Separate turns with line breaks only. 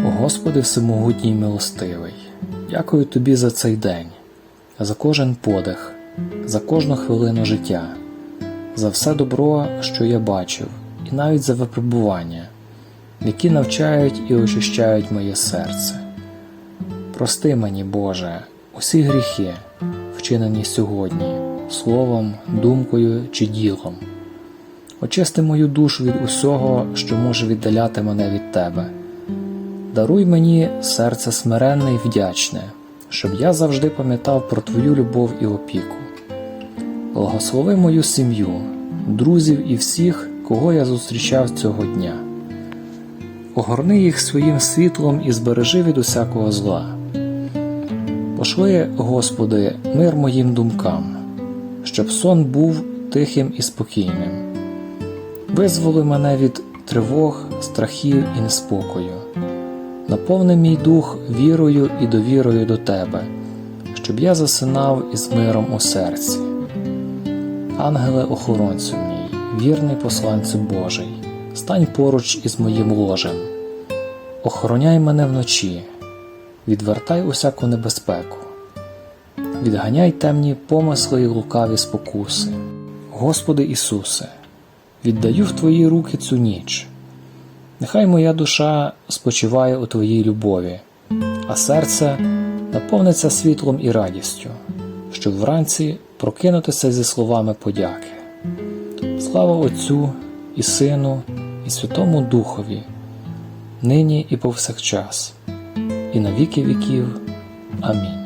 Господи Всемогутній і милостивий, дякую Тобі за цей день, за кожен подих, за кожну хвилину життя, за все добро, що я бачив, і навіть за випробування, які навчають і очищають моє серце. Прости мені, Боже, усі гріхи, вчинені сьогодні, словом, думкою чи ділом. Очисти мою душу від усього, що може віддаляти мене від Тебе. Даруй мені серце смиренне і вдячне, щоб я завжди пам'ятав про Твою любов і опіку. Благослови мою сім'ю, друзів і всіх, кого я зустрічав цього дня. Огорни їх своїм світлом і збережи від усякого зла. Пошли, Господи, мир моїм думкам, щоб сон був тихим і спокійним. Визволи мене від тривог, страхів і неспокою. Наповни мій дух вірою і довірою до Тебе, щоб я засинав із миром у серці. Ангеле охоронцю мій, вірний посланцю Божий, стань поруч із моїм ложем. Охороняй мене вночі, відвертай усяку небезпеку, відганяй темні помисли і лукаві спокуси. Господи Ісусе, віддаю в Твої руки цю ніч. Нехай моя душа спочиває у Твоїй любові, а серце наповниться світлом і радістю, щоб вранці прокинутися зі словами подяки. Слава Отцю і Сину, і Святому Духові, нині і повсякчас, і на віки віків. Амінь.